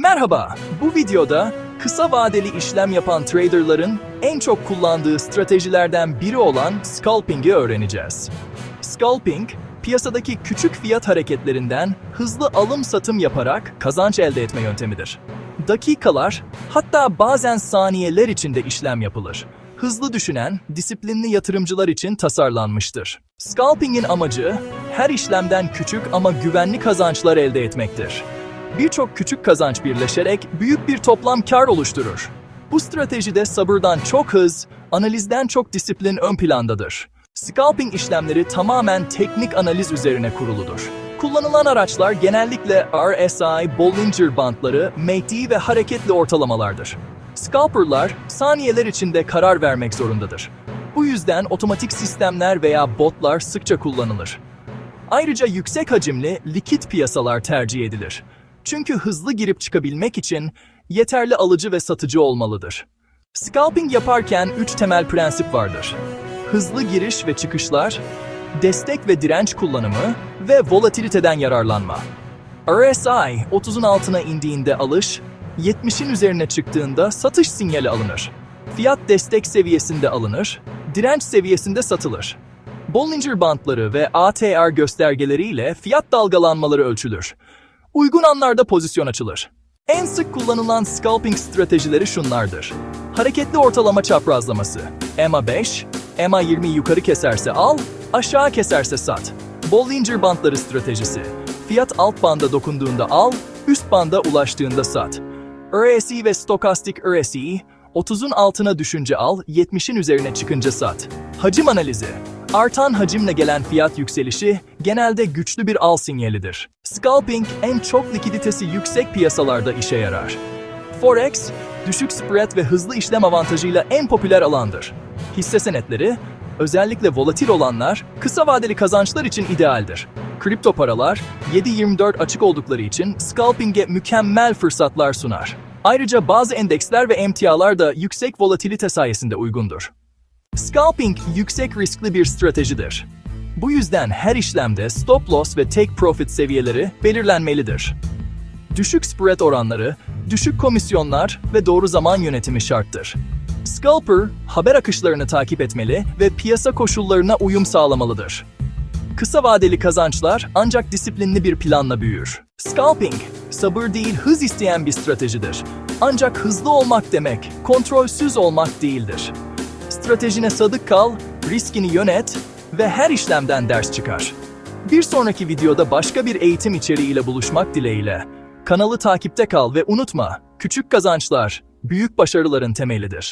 Merhaba, bu videoda kısa vadeli işlem yapan traderların en çok kullandığı stratejilerden biri olan scalping'i öğreneceğiz. Scalping, piyasadaki küçük fiyat hareketlerinden hızlı alım-satım yaparak kazanç elde etme yöntemidir. Dakikalar, hatta bazen saniyeler içinde işlem yapılır. Hızlı düşünen, disiplinli yatırımcılar için tasarlanmıştır. Scalping'in amacı, her işlemden küçük ama güvenli kazançlar elde etmektir. Birçok küçük kazanç birleşerek büyük bir toplam kar oluşturur. Bu stratejide sabırdan çok hız, analizden çok disiplin ön plandadır. Scalping işlemleri tamamen teknik analiz üzerine kuruludur. Kullanılan araçlar genellikle RSI, Bollinger Bandları, MACD ve hareketli ortalamalardır. Scalper'lar saniyeler içinde karar vermek zorundadır. Bu yüzden otomatik sistemler veya botlar sıkça kullanılır. Ayrıca yüksek hacimli, likit piyasalar tercih edilir. Çünkü hızlı girip çıkabilmek için yeterli alıcı ve satıcı olmalıdır. Scalping yaparken üç temel prensip vardır. Hızlı giriş ve çıkışlar, destek ve direnç kullanımı ve volatiliteden yararlanma. RSI 30'un altına indiğinde alış, 70'in üzerine çıktığında satış sinyali alınır. Fiyat destek seviyesinde alınır, direnç seviyesinde satılır. Bollinger Bandları ve ATR göstergeleriyle fiyat dalgalanmaları ölçülür. Uygun anlarda pozisyon açılır. En sık kullanılan scalping stratejileri şunlardır. Hareketli ortalama çaprazlaması. EMA 5, EMA 20 yukarı keserse al, aşağı keserse sat. Bollinger Bandları stratejisi. Fiyat alt banda dokunduğunda al, üst banda ulaştığında sat. RSI ve stokastik RSI, 30'un altına düşünce al, 70'in üzerine çıkınca sat. Hacim analizi. Artan hacimle gelen fiyat yükselişi genelde güçlü bir al sinyalidir. Scalping en çok likiditesi yüksek piyasalarda işe yarar. Forex, düşük spread ve hızlı işlem avantajıyla en popüler alandır. Hisse senetleri, özellikle volatil olanlar, kısa vadeli kazançlar için idealdir. Kripto paralar, 7-24 açık oldukları için scalping'e mükemmel fırsatlar sunar. Ayrıca bazı endeksler ve emtialar da yüksek volatilite sayesinde uygundur. Scalping yüksek riskli bir stratejidir. Bu yüzden her işlemde stop loss ve take profit seviyeleri belirlenmelidir. Düşük spread oranları, düşük komisyonlar ve doğru zaman yönetimi şarttır. Scalper, haber akışlarını takip etmeli ve piyasa koşullarına uyum sağlamalıdır. Kısa vadeli kazançlar ancak disiplinli bir planla büyür. Scalping, sabır değil hız isteyen bir stratejidir. Ancak hızlı olmak demek, kontrolsüz olmak değildir. Stratejine sadık kal, riskini yönet ve her işlemden ders çıkar. Bir sonraki videoda başka bir eğitim içeriğiyle buluşmak dileğiyle. Kanalı takipte kal ve unutma, küçük kazançlar büyük başarıların temelidir.